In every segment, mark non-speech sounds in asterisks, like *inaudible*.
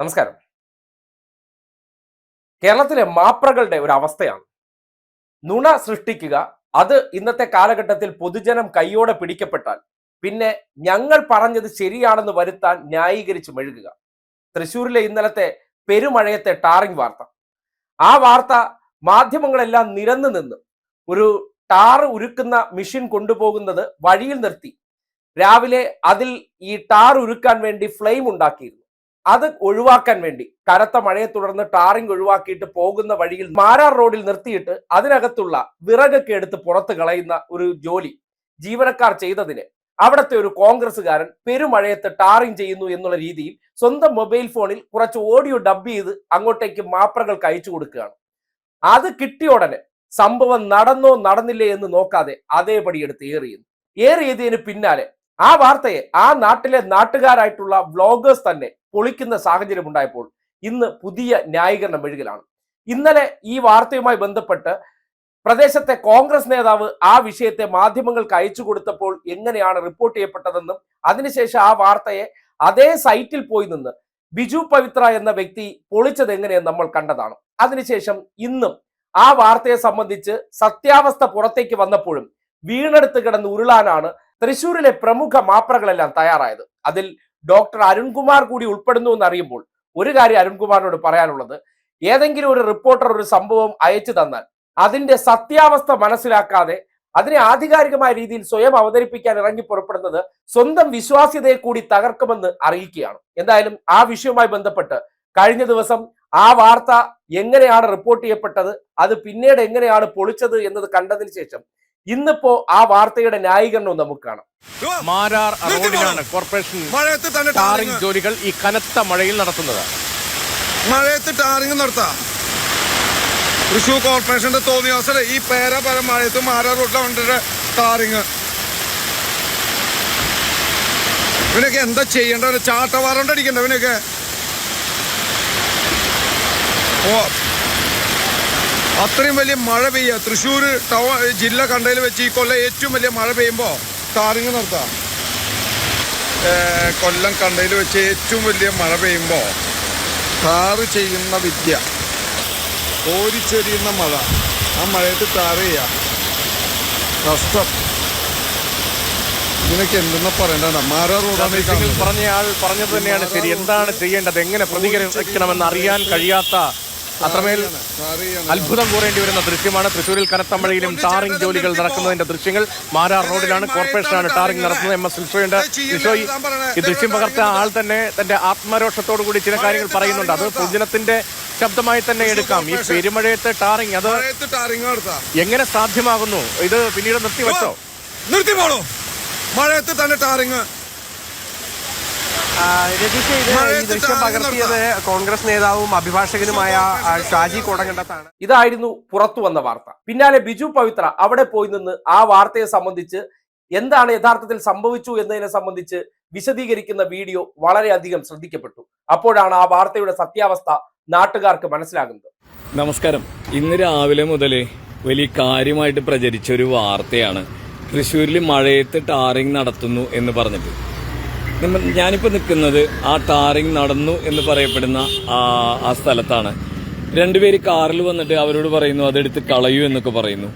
നമസ്കാരം. കേരളത്തിലെ മാപ്രകളുടെ ഒരു അവസ്ഥയാണ്. നുണ സൃഷ്ടിക്കുക അത് ഇന്നത്തെ കാലഘട്ടത്തിൽ പൊതുജനം കൈയോടെ പിടിക്കപ്പെട്ടാൽ പിന്നെ ഞങ്ങൾ പറഞ്ഞത് ശരിയാണെന്ന് വരുത്താൻ ന്യായീകരിച്ച് മെഴുകുക. തൃശൂരിലെ ഇന്നലത്തെ പെരുമഴയത്തെ ടാറിംഗ് വാർത്ത. ആ വാർത്ത മാധ്യമങ്ങളെല്ലാം നിരന്നു നിന്ന് ഒരു ടാർ ഉരുക്കുന്ന മെഷീൻ കൊണ്ടുപോകുന്നത് വഴിയിൽ നിർത്തി. രാവിലെ അതിൽ ഈ ടാർ ഉരുക്കാൻ വേണ്ടി ഫ്ലെയിം ഉണ്ടാക്കിയിരുന്നു. അത് ഒഴിവാക്കാൻ വേണ്ടി. കനത്ത മഴയെ തുടർന്ന് ടാറിംഗ് ഒഴിവാക്കിയിട്ട് പോകുന്ന വഴിയിൽ മാരാർ റോഡിൽ നിർത്തിയിട്ട് അതിനകത്തുള്ള വിറകൊക്കെ എടുത്ത് പുറത്ത് കളയുന്ന ഒരു ജോലി ജീവനക്കാർ ചെയ്തതിന് അവിടുത്തെ ഒരു കോൺഗ്രസ്സുകാരൻ പെരുമഴയത്ത് ടാറിംഗ് ചെയ്യുന്നു എന്നുള്ള രീതിയിൽ സ്വന്തം മൊബൈൽ ഫോണിൽ കുറച്ച് ഓഡിയോ ഡബ് ചെയ്ത് അങ്ങോട്ടേക്ക് മാപ്രകൾക്ക് അയച്ചു കൊടുക്കുകയാണ്. അത് കിട്ടിയ ഉടനെ സംഭവം നടന്നോ നടന്നില്ലേ എന്ന് നോക്കാതെ അതേപടി എടുത്ത് ഏറിയുന്നു ഏറിയതിന് പിന്നാലെ ആ വാർത്തയെ ആ നാട്ടിലെ നാട്ടുകാരായിട്ടുള്ള വ്ളോഗേഴ്സ് തന്നെ പൊളിക്കുന്ന സാഹചര്യം ഉണ്ടായപ്പോൾ ഇന്ന് പുതിയ ന്യായീകരണം എഴുകലാണ് ഇന്നലെ ഈ വാർത്തയുമായി ബന്ധപ്പെട്ട് പ്രദേശത്തെ കോൺഗ്രസ് നേതാവ് ആ വിഷയത്തെ മാധ്യമങ്ങൾക്ക് അയച്ചു കൊടുത്തപ്പോൾ എങ്ങനെയാണ് റിപ്പോർട്ട് ചെയ്യപ്പെട്ടതെന്നും അതിനുശേഷം ആ വാർത്തയെ അതേ സൈറ്റിൽ പോയി നിന്ന് ബിജു പവിത്ര എന്ന വ്യക്തി പൊളിച്ചത് എങ്ങനെയെന്ന് നമ്മൾ കണ്ടതാണ്. അതിനുശേഷം ഇന്നും ആ വാർത്തയെ സംബന്ധിച്ച് സത്യാവസ്ഥ പുറത്തേക്ക് വന്നപ്പോഴും വീണെടുത്ത് കിടന്ന് ഉരുളാനാണ് തൃശൂരിലെ പ്രമുഖ മാപ്രകളെല്ലാം തയ്യാറായത്. അതിൽ ഡോക്ടർ അരുൺകുമാർ കൂടി ഉൾപ്പെടുന്നു എന്നറിയുമ്പോൾ ഒരു കാര്യം അരുൺകുമാറിനോട് പറയാനുള്ളത്. ഏതെങ്കിലും ഒരു റിപ്പോർട്ടർ ഒരു സംഭവം അയച്ചു തന്നാൽ അതിന്റെ സത്യാവസ്ഥ മനസ്സിലാക്കാതെ അതിനെ ആധികാരികമായ രീതിയിൽ സ്വയം അവതരിപ്പിക്കാൻ ഇറങ്ങി പുറപ്പെടുന്നത് സ്വന്തം വിശ്വാസ്യതയെ കൂടി തകർക്കുമെന്ന് അറിയിക്കുകയാണ്. എന്തായാലും ആ വിഷയവുമായി ബന്ധപ്പെട്ട് കഴിഞ്ഞ ദിവസം ആ വാർത്ത എങ്ങനെയാണ് റിപ്പോർട്ട് ചെയ്യപ്പെട്ടത് അത് പിന്നീട് എങ്ങനെയാണ് പൊളിച്ചത് എന്നത് കണ്ടതിന് ശേഷം ഇന്നിപ്പോ ആ വാർത്തയുടെ ന്യായീകരണവും നമുക്ക് കാണാം. മാരാർ റോഡിലാണ് കോർപ്പറേഷൻ മഴയത്ത് തന്നെ ടാറിംഗ് ജോലികൾ ഈ കനത്ത മഴയിൽ നടത്തുന്നത്. മഴയത്ത് ടാറിംഗ് നടത്താം. തൃശൂർ കോർപ്പറേഷന്റെ തോന്നിയാസൽ ഈ പേര പല മഴയത്ത് മാരാർ റോഡിലെ ടാറിങ്. ഇവനൊക്കെ എന്താ ചെയ്യേണ്ടത്? ചാട്ടവാറണ്ട് അടിക്കണ്ട ഇവനൊക്കെ. ഓ അത്രയും വലിയ മഴ പെയ്യുക തൃശ്ശൂർ ടൗൺ ജില്ല കണ്ടതിൽ വെച്ച് ഈ കൊല്ലം ഏറ്റവും വലിയ മഴ പെയ്യുമ്പോൾ ടാറിങ് നടത്താം കൊല്ലം കണ്ടതിൽ വെച്ച് ഏറ്റവും വലിയ മഴ പെയ്യുമ്പോൾ ടാറ് ചെയ്യുന്ന വിദ്യ. ഓരിച്ചെറിയുന്ന മഴ. ആ മഴയത്ത് ടാറ് ചെയ്യാം. കഷ്ടം ഇതിനൊക്കെ എന്തെന്നാ പറയണ്ട മാരാ റോഡാണ്. പറഞ്ഞയാൾ പറഞ്ഞത് തന്നെയാണ്. ശരി എന്താണ് ചെയ്യേണ്ടത്? എങ്ങനെ പ്രതികരിക്കണമെന്ന് അറിയാൻ കഴിയാത്ത അത്രമേൽ. അത്ഭുതം കൂറേണ്ടി വരുന്ന ദൃശ്യമാണ്. തൃശ്ശൂരിൽ കനത്ത മഴയിലും ടാറിംഗ് ജോലികൾ നടക്കുന്നതിന്റെ ദൃശ്യങ്ങൾ. മാരാർ റോഡിലാണ് കോർപ്പറേഷനാണ് ടാറിംഗ് നടത്തുന്നത്. എം എസ് ലിഷോയുണ്ട് ലിഷോ ഈ- ദൃശ്യം പകർത്ത ആൾ തന്നെ തന്റെ ആത്മരോഷത്തോടു കൂടി ചില കാര്യങ്ങൾ പറയുന്നുണ്ട്. അത് പൂജനത്തിന്റെ ശബ്ദമായി തന്നെ എടുക്കാം. ഈ പെരുമഴയത്തെ ടാറിംഗ് അത് എങ്ങനെ സാധ്യമാകുന്നു? ഇത് പിന്നീട് നിർത്തിവെച്ചോ? നിർത്തി പോളോ മഴയത്ത് തന്നെ ടാറിങ് രതീഷ് ഇത് ഈ ദൃശ്യം പകർത്തിയത് കോൺഗ്രസ് നേതാവും അഭിഭാഷകനുമായ ഷാജി കോടങ്കണ്ടത്താണ്. ഇതായിരുന്നു പുറത്തു വന്ന വാർത്ത. പിന്നാലെ ബിജു പവിത്ര അവിടെ പോയി നിന്ന് ആ വാർത്തയെ സംബന്ധിച്ച് എന്താണ് യഥാർത്ഥത്തിൽ സംഭവിച്ചു എന്നതിനെ സംബന്ധിച്ച് വിശദീകരിക്കുന്ന വീഡിയോ വളരെയധികം ശ്രദ്ധിക്കപ്പെട്ടു. അപ്പോഴാണ് ആ വാർത്തയുടെ സത്യാവസ്ഥ നാട്ടുകാർക്ക് മനസ്സിലാകുന്നത്. നമസ്കാരം. ഇന്ന് രാവിലെ മുതൽ വലിയ കാര്യമായിട്ട് പ്രചരിച്ച ഒരു വാർത്തയാണ്. തൃശ്ശൂരിൽ മഴയത്ത് ടാറിംഗ് നടത്തുന്നു എന്ന് പറഞ്ഞിട്ട്. ഞാനിപ്പോൾ നിൽക്കുന്നത് ആ ടാറിങ് നടന്നു എന്ന് പറയപ്പെടുന്ന ആ ആ സ്ഥലത്താണ്. രണ്ടുപേര് കാറിൽ വന്നിട്ട് അവരോട് പറയുന്നു അതെടുത്ത് കളയൂ എന്നൊക്കെ പറയുന്നു.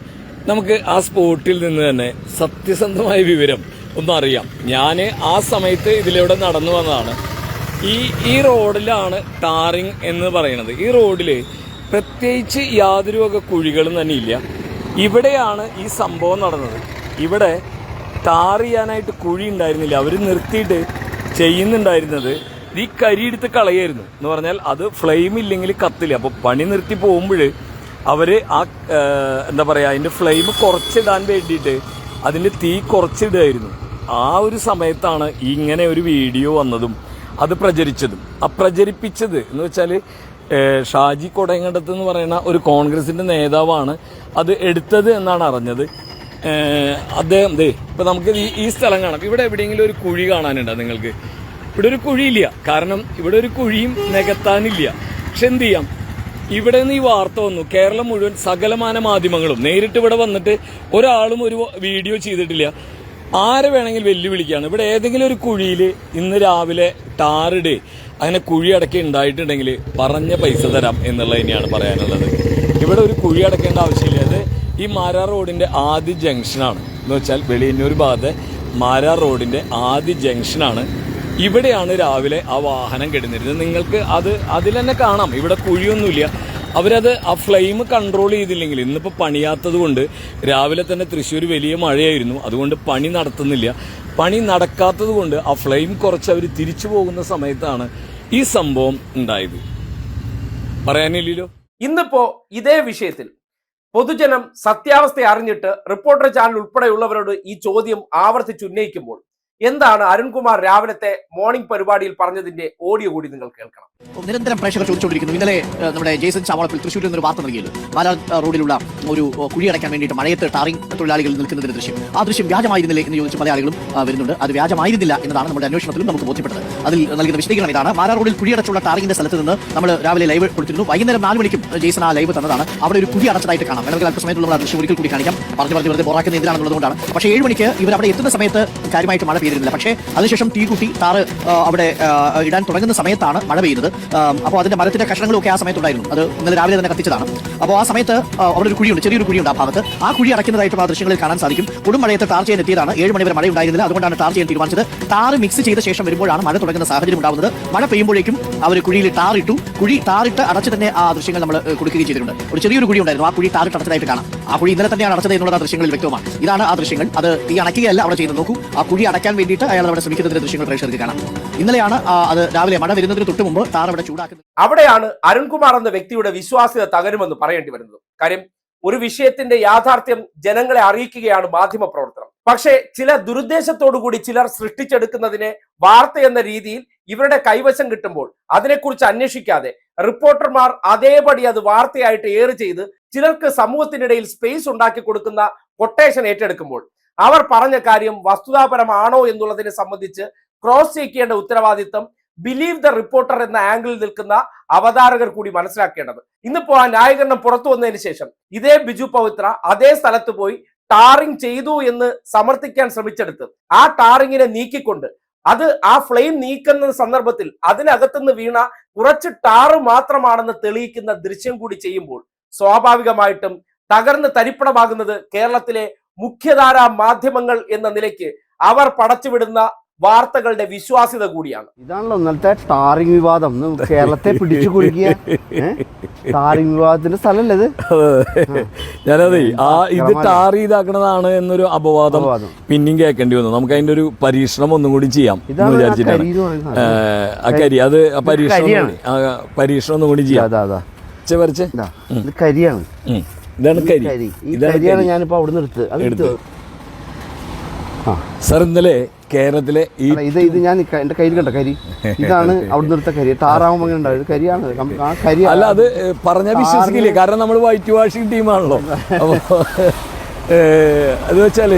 നമുക്ക് ആ സ്പോട്ടിൽ നിന്ന് തന്നെ സത്യസന്ധമായ വിവരം ഒന്നറിയാം. ഞാൻ ആ സമയത്ത് ഇതിലൂടെ നടന്നു വന്നതാണ്. ഈ ഈ റോഡിലാണ് ടാറിങ് എന്ന് പറയുന്നത്. ഈ റോഡിൽ പ്രത്യേകിച്ച് യാതൊരു വക കുഴികളും തന്നെ ഇല്ല. ഇവിടെയാണ് ഈ സംഭവം നടന്നത്. ഇവിടെ ടാർ ചെയ്യാനായിട്ട് കുഴി ഉണ്ടായിരുന്നില്ല അവർ നിർത്തിയിട്ട് ചെയ്യുന്നുണ്ടായിരുന്നത് ഈ കരി എടുത്ത് കളയായിരുന്നു. എന്ന് പറഞ്ഞാൽ അത് ഫ്ലെയിം ഇല്ലെങ്കിൽ കത്തില്ല. അപ്പോൾ പണി നിർത്തി പോകുമ്പോൾ അവർ ആ എന്താ പറയുക അതിന്റെ ഫ്ലെയിം കുറച്ചിടാൻ വേണ്ടിയിട്ട് അതിന്റെ തീ കുറച്ചിടായിരുന്നു ആ ഒരു സമയത്താണ് ഇങ്ങനെ ഒരു വീഡിയോ വന്നതും അത് പ്രചരിച്ചതും. ആ പ്രചരിപ്പിച്ചത് എന്ന് വെച്ചാൽ ഷാജി കൊടയങ്കണ്ടത്ത് എന്ന് പറയുന്ന ഒരു കോൺഗ്രസിന്റെ നേതാവാണ് അത് എടുത്തത് എന്നാണ് അറിഞ്ഞത്. അദ്ദേഹം ദേ ഇപ്പൊ നമുക്ക് ഈ സ്ഥലം കാണാം. ഇവിടെ എവിടെയെങ്കിലും ഒരു കുഴി കാണാനുണ്ടോ നിങ്ങൾക്ക്? ഇവിടെ ഒരു കുഴിയില്ല. കാരണം ഇവിടെ ഒരു കുഴിയും നികത്താനില്ല. പക്ഷെ എന്ത് ചെയ്യാം? ഇവിടെ നിന്ന് ഈ വാർത്ത വന്നു. കേരളം മുഴുവൻ സകലമാന മാധ്യമങ്ങളും നേരിട്ട് ഇവിടെ വന്നിട്ട് ഒരാളും ഒരു വീഡിയോ ചെയ്തിട്ടില്ല. ആരെ വേണമെങ്കിൽ വെല്ലുവിളിക്കുകയാണ്. ഇവിടെ ഏതെങ്കിലും ഒരു കുഴിയിൽ ഇന്ന് രാവിലെ ടാറിഡ് അങ്ങനെ കുഴി അടക്കി ഉണ്ടായിട്ടുണ്ടെങ്കിൽ പറഞ്ഞ പൈസ തരാം എന്നുള്ളത് തന്നെയാണ് പറയാനുള്ളത്. ഇവിടെ ഒരു കുഴി അടക്കേണ്ട ആവശ്യമില്ല. അത് ഈ മാരാ റോഡിന്റെ ആദ്യ ജംഗ്ഷനാണ് എന്ന് വെച്ചാൽ വെളിയന്നൂർ ഭാഗത്തെ മാരാ റോഡിന്റെ ആദ്യ ജംഗ്ഷനാണ് ഇവിടെയാണ് രാവിലെ ആ വാഹനം കിടന്നിരുന്നത്. നിങ്ങൾക്ക് അത് അതിൽ തന്നെ കാണാം. ഇവിടെ കുഴിയൊന്നുമില്ല. അവരത് ആ ഫ്ലെയിം കൺട്രോൾ ചെയ്തില്ലെങ്കിൽ ഇന്നിപ്പോൾ പണിയാത്തത് കൊണ്ട് രാവിലെ തന്നെ തൃശ്ശൂർ വലിയ മഴയായിരുന്നു. അതുകൊണ്ട് പണി നടത്തുന്നില്ല. പണി നടക്കാത്തത് കൊണ്ട് ആ ഫ്ലെയിം കുറച്ച് അവർ തിരിച്ചു പോകുന്ന സമയത്താണ് ഈ സംഭവം ഉണ്ടായത്. പറയാനില്ലല്ലോ? ഇന്നിപ്പോ ഇതേ വിഷയത്തിൽ പൊതുജനം സത്യാവസ്ഥ അറിഞ്ഞിട്ട് റിപ്പോർട്ടർ ചാനൽ ഉൾപ്പെടെയുള്ളവരോട് ഈ ചോദ്യം ആവർത്തിച്ചുന്നയിക്കുമ്പോൾ എന്താണ് അരുൺകുമാർ രാവിലത്തെ മോർണിംഗ് പരിപാടിയിൽ പറഞ്ഞതിന്റെ ഓഡിയോ കൂടി നിങ്ങൾ കേൾക്കണം. നിരന്തരം പ്രേക്ഷകർ ചോദിച്ചുകൊണ്ടിരിക്കുന്നു. ഇന്നലെ നമ്മുടെ ജേസൺ ചാവളപ്പിൽ തൃശ്ശൂരിൽ നിന്നൊരു വാർത്ത നൽകിയല്ലോ. പാലാ റോഡിലുള്ള ഒരു കുഴിയടയ്ക്കാൻ വേണ്ടിയിട്ട് മഴയത്ത് ടാറിംഗ് തൊഴിലാളികൾ നിൽക്കുന്നതിന്റെ ദൃശ്യം. ആ ദൃശ്യം വ്യാജമായിരുന്നില്ലേ എന്ന് ചോദിച്ച് പല ആളുകളും വരുന്നുണ്ട്. അത് വ്യാജമായിരുന്നില്ല എന്നതാണ് നമ്മുടെ അന്വേഷണത്തിലും നമുക്ക് ബോധ്യപ്പെട്ടത്. അതിൽ നൽകുന്ന വിശദീകരണം ഇതാണ്. മാരാ റോഡിൽ കുഴിയടച്ചുള്ള ടാറിംഗിന്റെ സ്ഥലത്ത് നിന്ന് നമ്മൾ രാവിലെ ലൈവ് കൊടുത്തിരുന്നു. വൈകുന്നേരം നാല് മണിക്കും ജേസൺ ആ ലൈവ് തന്നതാണ്. അവിടെ ഒരു കുഴി അടച്ചതായിട്ട് കാണാം. വേണമെങ്കിൽ അല്പസമയത്തുള്ള ദൃശ്യം ഒരിക്കൽ കൂടി കാണിക്കാം. പറഞ്ഞു പറഞ്ഞു വെറുതെ ബോറാക്കുന്ന എന്തിനാണെന്നുള്ളതുകൊണ്ടാണ് പക്ഷേ ഏഴ് മണിക്ക് ഇവർ അവിടെ എത്തുന്ന സമയത്ത് കാര്യമായിട്ട് മഴ പെയ്തിരുന്നില്ല പക്ഷേ അതിനുശേഷം തീ കുട്ടി താറ് അവിടെ ഇടാൻ തുടങ്ങുന്ന സമയത്താണ് മഴ പെയ്യുന്നത്. അപ്പോൾ അതിന്റെ മരത്തിന്റെ കഷ്ണങ്ങളൊക്കെ ആ സമയത്തുണ്ടായിരുന്നു. അത് ഇന്നലെ രാവിലെ തന്നെ കത്തിച്ചതാണ്. അപ്പോൾ ആ സമയത്ത് അവിടെ ഒരു കുഴിയുണ്ട് ചെറിയൊരു കുഴിയുണ്ട് ആ ഭാഗത്ത്. ആ കുഴി അടയ്ക്കുന്നതായിട്ട് ആ ദൃശ്യങ്ങളിൽ കാണാൻ സാധിക്കും. കൊടുമഴയത്ത് ടാർ ചെയ്യാൻ എത്തിയതാണ് ഏഴ് മണി വരെ മഴ ഉണ്ടായിരുന്നില്ല. അതുകൊണ്ടാണ് ടാർ ചെയ്യാൻ തീരുമാനിച്ചത്. ടാർ മിക്സ് ചെയ്ത ശേഷം വരുമ്പോഴാണ് മഴ തുടങ്ങുന്ന സാഹചര്യം ഉണ്ടാകുന്നത്. മഴ പെയ്യുമ്പോഴേക്കും അവർ കുഴിയിൽ ടാർ ഇട്ടു. കുഴി ടാറിട്ട് അടച്ച് തന്നെ ആ ദൃശ്യങ്ങൾ നമ്മൾ കൊടുക്കുകയും ചെയ്തിട്ടുണ്ട്. ഒരു ചെറിയൊരു കുഴി ഉണ്ടായിരുന്നു. ആ കുഴി ടാറിട്ട് അടച്ചതായിട്ട് കാണാം. ആ കുഴി ഇന്നലെ തന്നെയാണ് അടച്ചത് എന്നുള്ള ആ ദൃശ്യങ്ങളിൽ വ്യക്തമാണ് ഇതാണ് ആ ദൃശ്യങ്ങൾ. അത് ഈ അടയ്ക്കുകയല്ല അവിടെ ചെയ്യുന്നത് നോക്കൂ ആ കുഴി അടയ്ക്കാൻ വേണ്ടിയിട്ട് അയാൾ അവിടെ ശ്രമിക്കുന്നതിന്റെ ദൃശ്യങ്ങൾ പ്രേക്ഷകർക്ക് കാണാം. ഇന്നലെയാണ് അത് രാവിലെ മഴ വരുന്നതിന് തൊട്ട് മുമ്പ് ടാർ അവിടെ ചൂടാക്കുന്നത്. അവിടെയാണ് അരുൺകുമാർ എന്ന വ്യക്തിയുടെ വിശ്വാസ്യത തകരുമെന്ന് പറയേണ്ടി വരുന്നത്. കാര്യം ഒരു വിഷയത്തിന്റെ യാഥാർത്ഥ്യം ജനങ്ങളെ അറിയിക്കുകയാണ് മാധ്യമ പ്രവർത്തനം പക്ഷേ ചില ദുരുദ്ദേശത്തോടു കൂടി ചിലർ സൃഷ്ടിച്ചെടുക്കുന്നതിനെ വാർത്ത എന്ന രീതിയിൽ ഇവരുടെ കൈവശം കിട്ടുമ്പോൾ അതിനെക്കുറിച്ച് അന്വേഷിക്കാതെ റിപ്പോർട്ടർമാർ അതേപടി അത് വാർത്തയായിട്ട് ഏറ് ചെയ്ത് ചിലർക്ക് സമൂഹത്തിനിടയിൽ സ്പേസ് ഉണ്ടാക്കി കൊടുക്കുന്ന കൊട്ടേഷൻ ഏറ്റെടുക്കുമ്പോൾ അവർ പറഞ്ഞ കാര്യം വസ്തുതാപരമാണോ എന്നുള്ളതിനെ സംബന്ധിച്ച് ക്രോസ് ചെക്ക് ചെയ്യേണ്ട ഉത്തരവാദിത്തം ബിലീവ് ദ റിപ്പോർട്ടർ എന്ന ആംഗിളിൽ നിൽക്കുന്ന അവതാരകർ കൂടി മനസ്സിലാക്കേണ്ടത്. ഇന്നിപ്പോ ആ ന്യായീകരണം പുറത്തു വന്നതിന് ശേഷം ഇതേ ബിജു പവിത്ര അതേ സ്ഥലത്ത് പോയി ടാറിംഗ് ചെയ്തു എന്ന് സമർത്ഥിക്കാൻ ശ്രമിച്ചെടുത്ത് ആ ടാറിങ്ങിനെ നീക്കിക്കൊണ്ട് അത് ആ ഫ്ലെയിം നീക്കുന്ന സന്ദർഭത്തിൽ അതിനകത്തുനിന്ന് വീണ കുറച്ച് ടാറ് മാത്രമാണെന്ന് തെളിയിക്കുന്ന ദൃശ്യം കൂടി ചെയ്യുമ്പോൾ സ്വാഭാവികമായിട്ടും തകർന്ന് തരിപ്പണമാകുന്നത് കേരളത്തിലെ മുഖ്യധാരാ മാധ്യമങ്ങൾ എന്ന നിലയ്ക്ക് അവർ പടച്ചുവിടുന്ന വാർത്തകളുടെ വിശ്വാസ്യത കൂടിയാണ്. ഇതാണല്ലോ ഇന്നലത്തെ ടാറിംഗ് വിവാദം. കേരളത്തെ പിടിച്ചു കുടുക്കിയ ടാറിംഗ് വിവാദത്തിന്റെ സ്ഥലമല്ലേ ഇത്? ഞാനതെ ആ ഇത്. ടാർ ചെയ്താക്കണതാണ് എന്നൊരു അപവാദം. പിന്നെയും കേൾക്കേണ്ടി വന്നു. നമുക്ക് അതിന്റെ ഒരു പരീക്ഷണം ഒന്നും കൂടി ചെയ്യാം എന്ന് വിചാരിച്ചിട്ടാണ്. കരി അത് പരീക്ഷണം പരീക്ഷണം ഒന്നും കൂടി ചെയ്യാം. വരച്ച് ഇത് കരിയാണ്. ഇതാണ് കരി. ഇതാണ് കരിയാണ് കരി. ഞാനിപ്പോ അവിടെ നിന്ന് എടുത്ത് അത് എടുത്ത് എടുത്ത്. സാർ ഇന്നലെ കേരളത്തിലെ ഈ ഇത് ഇത് ഞാൻ എന്റെ കയ്യിൽ കണ്ട കരി? ഇതാണ് *laughs* അവിടെ എടുത്ത കരി. താറാവും അങ്ങനെ ഉണ്ടാവും ഇത് കരിയാണ്. ആ കരി അല്ല അത് പറഞ്ഞാൽ വിശ്വസിക്കില്ലേ? കാരണം നമ്മൾ വൈറ്റ് വാഷിംഗ് ടീമാണല്ലോ. *laughs* അപ്പോൾ അത് വെച്ചാൽ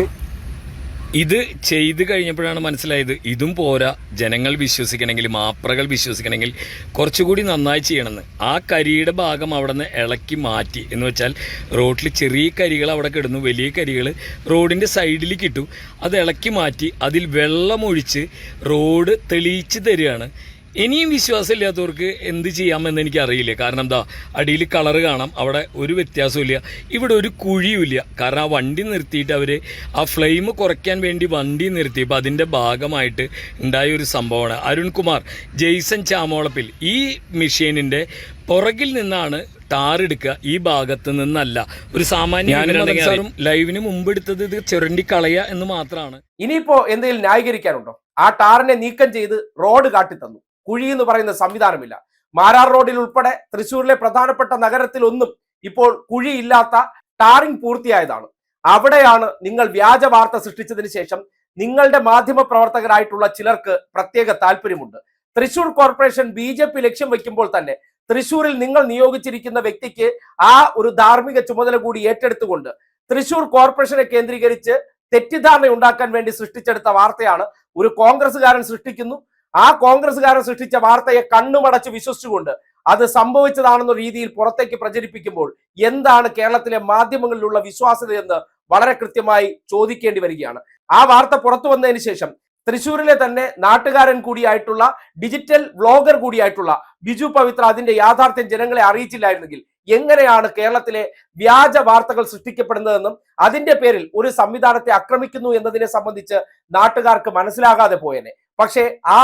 ഇത് ചെയ്ത് കഴിഞ്ഞപ്പോഴാണ് മനസ്സിലായത് ഇതും പോരാ. ജനങ്ങൾ വിശ്വസിക്കണമെങ്കിൽ മാപ്രകൾ വിശ്വസിക്കണമെങ്കിൽ കുറച്ചുകൂടി നന്നായി ചെയ്യണമെന്ന്. ആ കരിയുടെ ഭാഗം അവിടെ നിന്ന് ഇളക്കി മാറ്റി. എന്ന് വെച്ചാൽ റോഡിൽ ചെറിയ കരികൾ അവിടെ കിടന്നു. വലിയ കരികൾ റോഡിന്റെ സൈഡിൽ കിട്ടു. അത് ഇളക്കി മാറ്റി അതിൽ വെള്ളമൊഴിച്ച് റോഡ് തെളിയിച്ച് തരികയാണ്. ഇനിയും വിശ്വാസമില്ലാത്തവർക്ക് എന്ത് ചെയ്യാമെന്ന് എനിക്കറിയില്ല. കാരണം എന്താ അടിയിൽ കളർ കാണാം അവിടെ ഒരു വ്യത്യാസമില്ല ഇവിടെ ഒരു കുഴിയുമില്ല. കാരണം ആ വണ്ടി നിർത്തിയിട്ട് അവർ ആ ഫ്ലെയിം കുറയ്ക്കാൻ വേണ്ടി വണ്ടി നിർത്തിയപ്പോൾ അതിന്റെ ഭാഗമായിട്ട് ഉണ്ടായ ഒരു സംഭവമാണ്. അരുൺകുമാർ ജെയ്സൺ ചാമോളപ്പിൽ ഈ മെഷീനിന്റെ പുറകിൽ നിന്നാണ് ടാറെടുക്കുക. ഈ ഭാഗത്ത് നിന്നല്ല. ഒരു സാമാന്യ ലൈവിന് മുമ്പ് എടുത്തത് ഇത് ചുരണ്ടി കളയുക എന്ന് മാത്രമാണ് ഇനിയിപ്പോ എന്തെങ്കിലും ന്യായീകരിക്കാനുണ്ടോ? ആ ടാറിനെ നീക്കം ചെയ്ത് റോഡ് കാട്ടി കാട്ടിത്തന്നു. കുഴി എന്ന് പറയുന്ന സംവിധാനമില്ല. മാരാർ റോഡിൽ ഉൾപ്പെടെ തൃശ്ശൂരിലെ പ്രധാനപ്പെട്ട നഗരത്തിൽ ഒന്നും ഇപ്പോൾ കുഴിയില്ലാത്ത ടാറിംഗ് പൂർത്തിയായതാണ്. അവിടെയാണ് നിങ്ങൾ വ്യാജ വാർത്ത സൃഷ്ടിച്ചതിന് ശേഷം നിങ്ങളുടെ മാധ്യമ പ്രവർത്തകരായിട്ടുള്ള ചിലർക്ക് പ്രത്യേക താല്പര്യമുണ്ട് Thrissur corporation B J P ലക്ഷ്യം വയ്ക്കുമ്പോൾ തന്നെ തൃശൂരിൽ നിങ്ങൾ നിയോഗിച്ചിരിക്കുന്ന വ്യക്തിക്ക് ആ ഒരു ധാർമ്മിക ചുമതല കൂടി ഏറ്റെടുത്തുകൊണ്ട് തൃശൂർ കോർപ്പറേഷനെ കേന്ദ്രീകരിച്ച് തെറ്റിദ്ധാരണ ഉണ്ടാക്കാൻ വേണ്ടി സൃഷ്ടിച്ചെടുത്ത വാർത്തയാണ് ഒരു കോൺഗ്രസ്സുകാരൻ സൃഷ്ടിക്കുന്നു. ആ കോൺഗ്രസ്സുകാരൻ സൃഷ്ടിച്ച വാർത്തയെ കണ്ണുമടച്ച് വിശ്വസിച്ചുകൊണ്ട് അത് സംഭവിച്ചതാണെന്ന രീതിയിൽ പുറത്തേക്ക് പ്രചരിപ്പിക്കുമ്പോൾ എന്താണ് കേരളത്തിലെ മാധ്യമങ്ങളിലുള്ള വിശ്വാസ്യത എന്ന് വളരെ കൃത്യമായി ചോദിക്കേണ്ടി വരികയാണ്. ആ വാർത്ത പുറത്തു വന്നതിന് ശേഷം തൃശൂരിലെ തന്നെ നാട്ടുകാരൻ കൂടിയായിട്ടുള്ള ഡിജിറ്റൽ വ്ലോഗർ കൂടിയായിട്ടുള്ള ബിജു പവിത്ര അതിന്റെ യാഥാർത്ഥ്യം ജനങ്ങളെ അറിയിച്ചില്ലായിരുന്നെങ്കിൽ എങ്ങനെയാണ് കേരളത്തിലെ വ്യാജ വാർത്തകൾ സൃഷ്ടിക്കപ്പെടുന്നതെന്നും അതിന്റെ പേരിൽ ഒരു സംവിധാനത്തെ ആക്രമിക്കുന്നു എന്നതിനെ സംബന്ധിച്ച് നാട്ടുകാർക്ക് മനസ്സിലാകാതെ പോയേനെ. പക്ഷേ ആ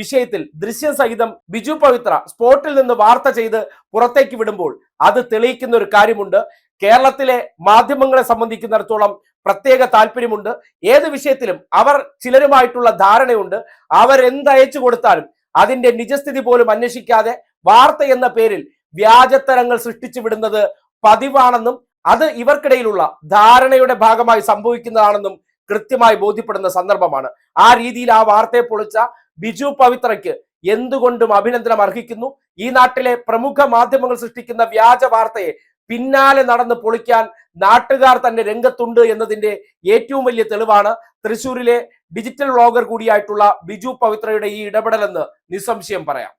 വിഷയത്തിൽ ദൃശ്യം സഹിതം ബിജു പവിത്ര സ്പോട്ടിൽ നിന്ന് വാർത്ത ചെയ്ത് പുറത്തേക്ക് വിടുമ്പോൾ അത് തെളിയിക്കുന്ന ഒരു കാര്യമുണ്ട്. കേരളത്തിലെ മാധ്യമങ്ങളെ സംബന്ധിക്കുന്നിടത്തോളം പ്രത്യേക താല്പര്യമുണ്ട്. ഏത് വിഷയത്തിലും അവർ ചിലരുമായിട്ടുള്ള ധാരണയുണ്ട്. അവരെന്തയച്ചു കൊടുത്താലും അതിന്റെ നിജസ്ഥിതി പോലും അന്വേഷിക്കാതെ വാർത്ത എന്ന പേരിൽ വ്യാജത്തരങ്ങൾ സൃഷ്ടിച്ചു വിടുന്നത് പതിവാണെന്നും അത് ഇവർക്കിടയിലുള്ള ധാരണയുടെ ഭാഗമായി സംഭവിക്കുന്നതാണെന്നും കൃത്യമായി ബോധ്യപ്പെടുന്ന സന്ദർഭമാണ്. ആ രീതിയിൽ ആ വാർത്തയെ പൊളിച്ച ബിജു പവിത്രയ്ക്ക് എന്തുകൊണ്ടും അഭിനന്ദനം അർഹിക്കുന്നു. ഈ നാട്ടിലെ പ്രമുഖ മാധ്യമങ്ങൾ സൃഷ്ടിക്കുന്ന വ്യാജ വാർത്തയെ പിന്നാലെ നടന്ന് പൊളിക്കാൻ നാട്ടുകാർ തന്നെ രംഗത്തുണ്ട് എന്നതിന്റെ ഏറ്റവും വലിയ തെളിവാണ് തൃശൂരിലെ ഡിജിറ്റൽ വ്ളോഗർ കൂടിയായിട്ടുള്ള ബിജു പവിത്രയുടെ ഈ ഇടപെടലെന്ന് നിസ്സംശയം പറയാം.